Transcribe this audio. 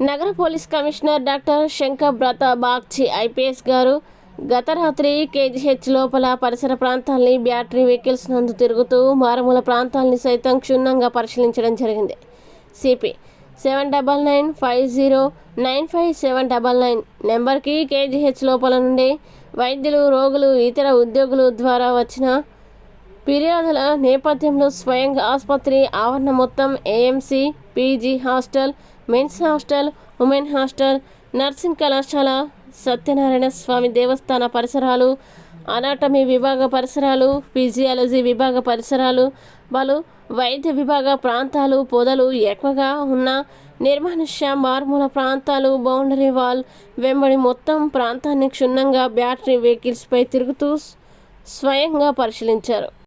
నగర police commissioner doctor Shankar Brata Bagchi IPS గారు గత రాత్రి కేజీహెచ్ లోపల పరిసర ప్రాంతాల్ని బ్యాటరీ వెహికల్స్ నందు తిరుగుతూ మారుమూల ప్రాంతాల్ని సైతం క్షుణ్ణంగా పరిశీలించడం జరిగింది. CP seven double nine five zero nine five seven double nine నెంబర్కి కేజీహెచ్ లోపల నుండి వైద్యులు రోగులు ఇతర ఉద్యోగులు ద్వారా వచ్చిన ఫిర్యాదుల నేపథ్యంలో స్వయంగా ఆసుపత్రి ఆవరణ మొత్తం AMC PG hostel men's hostel women hostel nursing కళాశాల సత్యనారాయణ స్వామి దేవస్థాన పరిసరాలు అనాటమీ విభాగ పరిసరాలు ఫిజియాలజీ విభాగ పరిసరాలు వాళ్ళు వైద్య విభాగ ప్రాంతాలు పొదలు ఎక్కువగా ఉన్న నిర్మానుష్య మారుమూల ప్రాంతాలు బౌండరీ వాల్ వెంబడి మొత్తం ప్రాంతాన్ని క్షుణ్ణంగా బ్యాటరీ వెహికల్స్పై తిరుగుతూ స్వయంగా పరిశీలించారు.